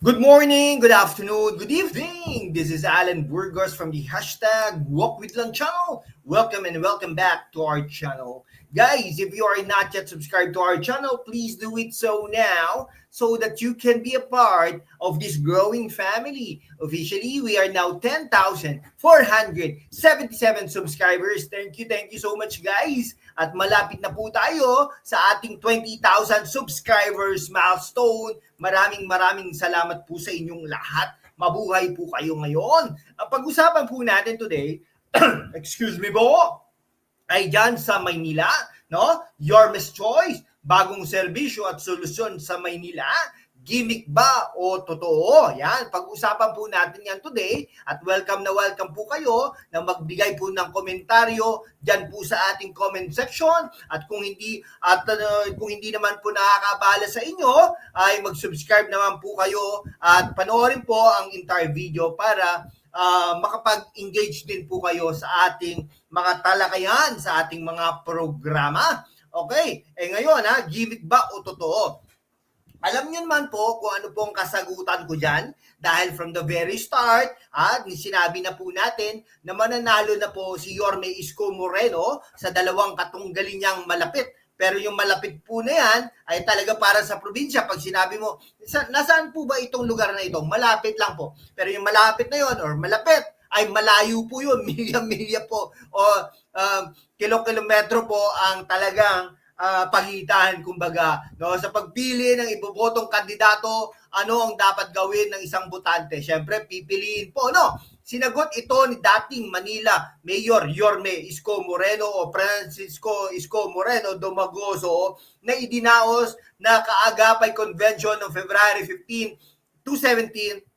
Good morning, good afternoon, good evening. This is Alan Burgos from the hashtag Walk with Lang channel. Welcome and welcome back to our channel. Guys, if you are not yet subscribed to our channel, please do it so now so that you can be a part of this growing family. Officially, we are now 10,477 subscribers. Thank you, thank you so much guys. At malapit na po tayo sa ating 20,000 subscribers milestone. Maraming maraming salamat po sa inyong lahat. Mabuhay po kayo ngayon. Ang pag-usapan po natin today, excuse me po, ay dyan sa Maynila, no? Your Miss Choice, bagong serbisyo at solusyon sa Maynila. Gimmick ba o totoo? Yan, pag-usapan po natin yan today at welcome na welcome po kayo na magbigay po ng komentaryo diyan po sa ating comment section at kung hindi at uh, kung hindi naman po nakakabala sa inyo ay mag-subscribe naman po kayo at panoorin po ang entire video para uh, makapag-engage din po kayo sa ating mga talakayan sa ating mga programa. Okay, eh ngayon ha, gimmick ba o totoo? Alam niyo naman po kung ano po ang kasagutan ko dyan dahil from the very start, ah, sinabi na po natin na mananalo na po si Yorme Isko Moreno sa dalawang katunggali niyang malapit. Pero yung malapit po na yan ay talaga para sa probinsya. Pag sinabi mo, nasaan po ba itong lugar na ito? Malapit lang po. Pero yung malapit na yon or malapit, ay malayo po yun, milya-milya po o um, kilo-kilometro po ang talagang uh, pagitan kumbaga no? Sa pagpili ng ibobotong kandidato ano ang dapat gawin ng isang botante? Syempre pipiliin po no? Sinagot ito ni dating Manila Mayor Yorme Isko Moreno o Francisco Isko Moreno Domagoso na idinaos na kaagapay convention ng February 15 to 17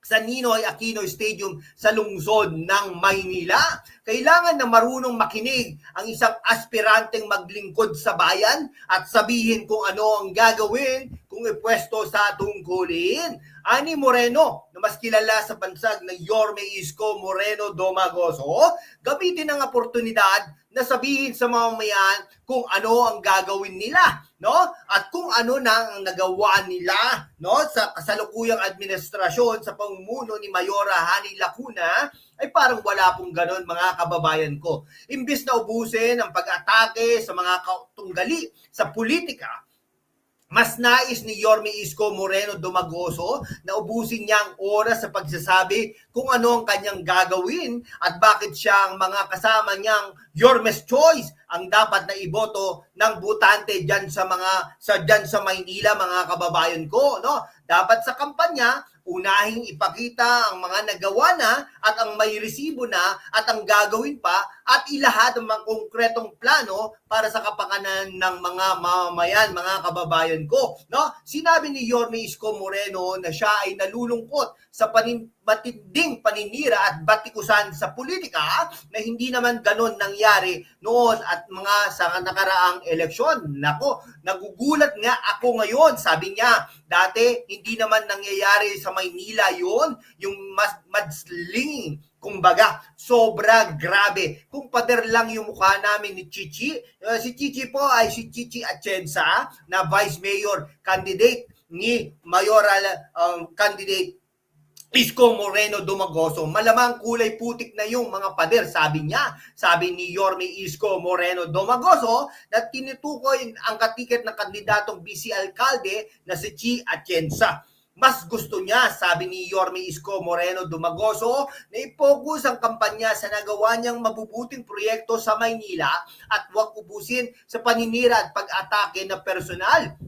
sa Ninoy Aquino Stadium sa lungsod ng Maynila. Kailangan na marunong makinig ang isang aspiranteng maglingkod sa bayan at sabihin kung ano ang gagawin kung ipwesto sa tungkulin. Ani Moreno, na mas kilala sa bansag ng Yorme Isko Moreno Domagoso, gamitin ang oportunidad na sabihin sa mamamayan kung ano ang gagawin nila, no? At kung ano na ang nagawa nila, no, sa kasalukuyang administrasyon sa pamumuno ni Mayora Hani Lacuna, ay parang wala pong ganon mga kababayan ko. Imbis na ubusin ang pag-atake sa mga tunggali sa politika, mas nais ni Yorme Isko Moreno Dumagoso na ubusin niya ang oras sa pagsasabi kung ano ang kanyang gagawin at bakit siya ang mga kasama niyang Yorme's Choice ang dapat na iboto ng butante diyan sa mga sa diyan sa Maynila mga kababayan ko no? Dapat sa kampanya unahing ipakita ang mga nagawa na at ang may resibo na at ang gagawin pa at ilahad ang mga konkretong plano para sa kapakanan ng mga mamamayan, mga kababayan ko. No? Sinabi ni Yorme Isko Moreno na siya ay nalulungkot sa panin matinding paninira at batikusan sa politika na hindi naman ganon nangyari noon at mga sa nakaraang eleksyon. Nako, nagugulat nga ako ngayon. Sabi niya, dati hindi naman nangyayari sa Maynila yon yung mas mudslinging Kumbaga, sobra grabe. Kung pader lang yung mukha namin ni Chichi, uh, si Chichi po ay si Chichi Atienza na Vice Mayor candidate ni mayoral um, candidate Isko Moreno Dumagoso. Malamang kulay putik na yung mga pader, sabi niya. Sabi ni Yorme Isko Moreno Dumagoso na tinutukoy ang katiket ng kandidatong BC Alcalde na si Chi Atienza. Mas gusto niya, sabi ni Yorme Isko Moreno Dumagoso, na i-focus ang kampanya sa nagawa niyang mabubuting proyekto sa Maynila at huwag ubusin sa paninira at pag-atake na personal.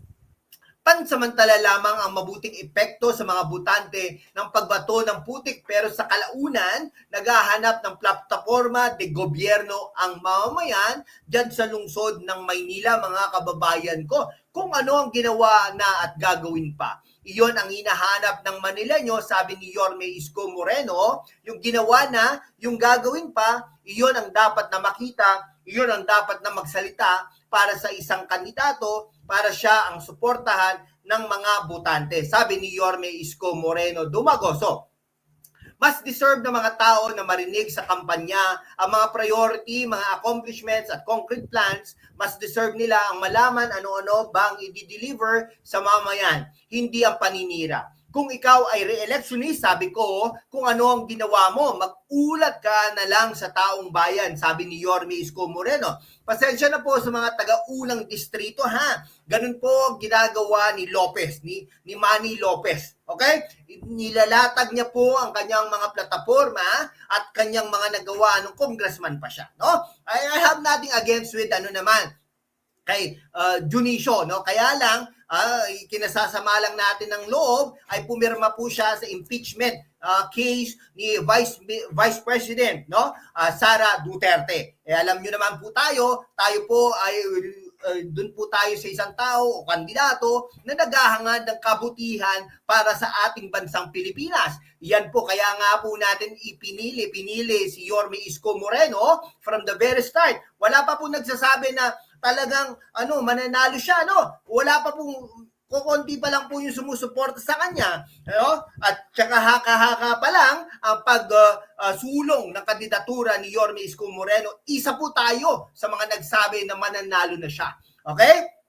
Pansamantala lamang ang mabuting epekto sa mga butante ng pagbato ng putik pero sa kalaunan, naghahanap ng plataforma de gobyerno ang mamamayan dyan sa lungsod ng Maynila mga kababayan ko kung ano ang ginawa na at gagawin pa. Iyon ang hinahanap ng Manileño, sabi ni Yorme Isko Moreno. Yung ginawa na, yung gagawin pa, iyon ang dapat na makita, iyon ang dapat na magsalita para sa isang kandidato para siya ang suportahan ng mga butante. Sabi ni Yorme Isko Moreno Dumagoso mas deserve ng mga tao na marinig sa kampanya ang mga priority, mga accomplishments at concrete plans, mas deserve nila ang malaman ano-ano bang i-deliver sa mamayan, hindi ang paninira. Kung ikaw ay re-electionist, sabi ko, kung ano ang ginawa mo, mag-ulat ka na lang sa taong bayan, sabi ni Yorme Isko Moreno. Pasensya na po sa mga taga-unang distrito ha. Ganun po ginagawa ni Lopez, ni, ni Manny Lopez. Okay? Nilalatag niya po ang kanyang mga plataforma at kanyang mga nagawa nung congressman pa siya. No? I have nothing against with ano naman, kay uh, Junicio, no? Kaya lang, uh, kinasasama lang natin ng loob ay pumirma po siya sa impeachment uh, case ni Vice Vice President, no? Uh, Sara Duterte. Eh alam niyo naman po tayo, tayo po ay uh, doon po tayo sa isang tao o kandidato na naghahangad ng kabutihan para sa ating bansang Pilipinas. Yan po, kaya nga po natin ipinili, pinili si Yorme Isko Moreno from the very start. Wala pa po nagsasabi na talagang ano mananalo siya no wala pa pong kukunti pa lang po yung sumusuporta sa kanya no at saka haka-haka pa lang ang pag uh, uh, sulong ng kandidatura ni Yorme Isko Moreno. Isa po tayo sa mga nagsabi na mananalo na siya okay?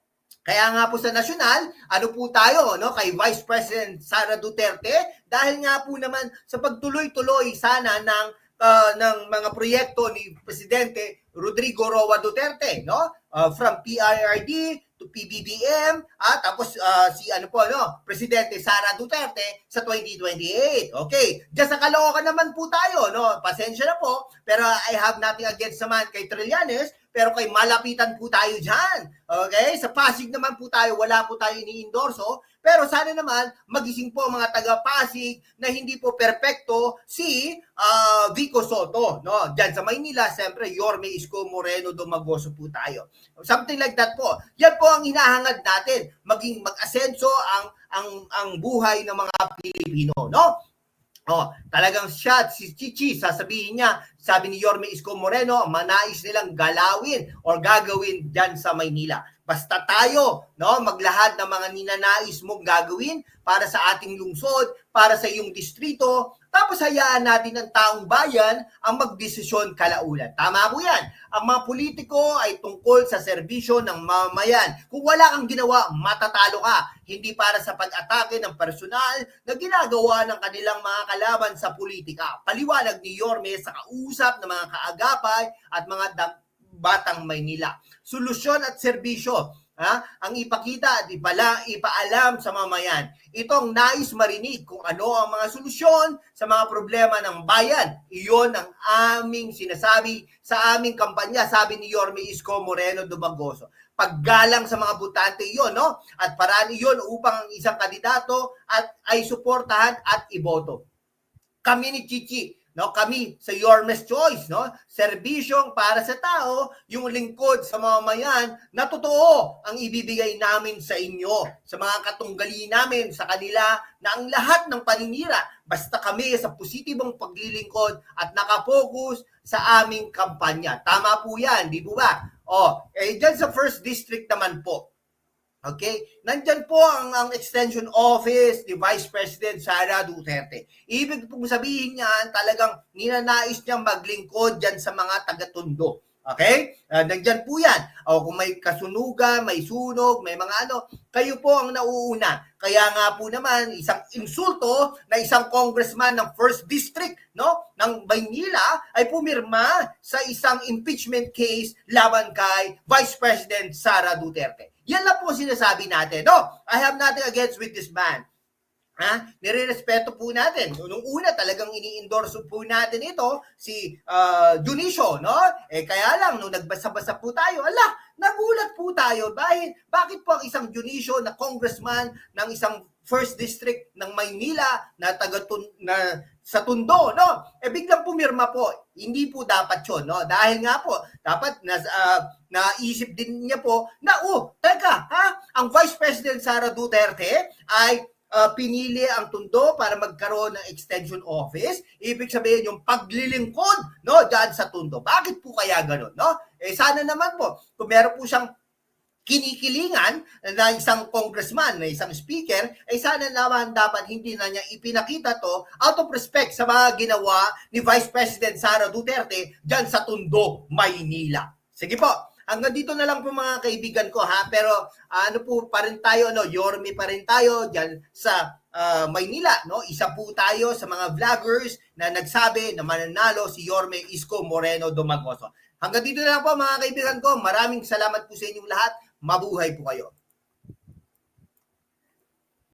Kaya nga po sa nasyonal, ano po tayo no kay Vice President Sara Duterte? Dahil nga po naman sa pagtuloy-tuloy sana ng uh, ng mga proyekto ni Presidente Rodrigo Roa Duterte, no? Uh, from PIRD to PBBM, at tapos uh, si ano po, no? Presidente Sara Duterte sa 2028. Okay. Diyan sa Caloocan naman po tayo, no? Pasensya na po, pero I have nothing against naman kay Trillanes, pero kay malapitan po tayo dyan. Okay? Sa Pasig naman po tayo, wala po tayo ini-endorso. Pero sana naman, magising po mga taga-Pasig na hindi po perpekto si uh, Vico Soto. No? Dyan sa Maynila, siyempre, Yorme Isko Moreno Domagoso po tayo. Something like that po. Yan po ang hinahangad natin. Maging mag-asenso ang, ang, ang buhay ng mga Pilipino. No? Oh, talagang siya, si Chichi, sasabihin niya, sabi ni Yorme Isko Moreno, manais nilang galawin or gagawin dyan sa Maynila. Basta tayo, no, maglahad ng mga ninanais mong gagawin para sa ating lungsod, para sa iyong distrito, tapos hayaan natin ng taong bayan ang magdesisyon kalaunan. Tama po yan. Ang mga politiko ay tungkol sa serbisyo ng mamayan. Kung wala kang ginawa, matatalo ka. Hindi para sa pag-atake ng personal na ginagawa ng kanilang mga kalaban sa politika. Paliwanag ni Yorme sa kausap ng mga kaagapay at mga batang Maynila. Solusyon at serbisyo ha, ang ipakita at ipala, ipaalam sa mamayan. Itong nais marinig kung ano ang mga solusyon sa mga problema ng bayan. Iyon ang aming sinasabi sa aming kampanya, sabi ni Yorme Isko Moreno Dumagoso. Paggalang sa mga butante iyon, no? At paraan iyon upang ang isang kandidato at ay suportahan at iboto. Kami ni Chichi, no? Kami sa Yormes Choice no? Serbisyong para sa tao yung lingkod sa mamamayan na totoo ang ibibigay namin sa inyo sa mga katunggali namin sa kanila na ang lahat ng paninira basta kami sa positibong paglilingkod at nakapokus sa aming kampanya. Tama po yan di ba? Oh eh diyan sa first district naman po Okay? Nandyan po ang, ang extension office ni Vice President Sara Duterte. Ibig pong sabihin niyan, talagang ninanais niyang maglingkod dyan sa mga taga-tundo. Okay? Uh, nandyan po yan. O kung may kasunugan, may sunog, may mga ano, kayo po ang nauuna. Kaya nga po naman, isang insulto na isang congressman ng First District no, ng Maynila ay pumirma sa isang impeachment case laban kay Vice President Sara Duterte. Yan lang po sinasabi natin. No, I have nothing against with this man. Ha? Nire-respeto po natin. Nung una talagang ini-endorse po natin ito si uh, Junicio, no? Eh kaya lang nung nagbasa-basa po tayo, ala, nagulat po tayo. Bakit bakit po ang isang Junicio na congressman ng isang first district ng Maynila na taga na sa Tundo, no? Eh biglang pumirma po. Hindi po dapat 'yon, no? Dahil nga po, dapat na uh, naisip din niya po na oh, teka, ha? Ang Vice President Sara Duterte ay uh, pinili ang Tundo para magkaroon ng extension office. Ibig sabihin yung paglilingkod no diyan sa Tundo. Bakit po kaya ganoon, no? Eh sana naman po kung meron po siyang kinikilingan na isang congressman, na isang speaker, ay sana naman dapat hindi na niya ipinakita to out of respect sa mga ginawa ni Vice President Sara Duterte dyan sa Tundo, Maynila. Sige po. Hanggang dito na lang po mga kaibigan ko ha. Pero ano po pa rin tayo, no? Yorme pa rin tayo dyan sa ah, Maynila, no? Isa po tayo sa mga vloggers na nagsabi na mananalo si Yorme Isko Moreno Domagoso. Hanggang dito na lang po mga kaibigan ko. Maraming salamat po sa inyong lahat. Mabuhay po kayo.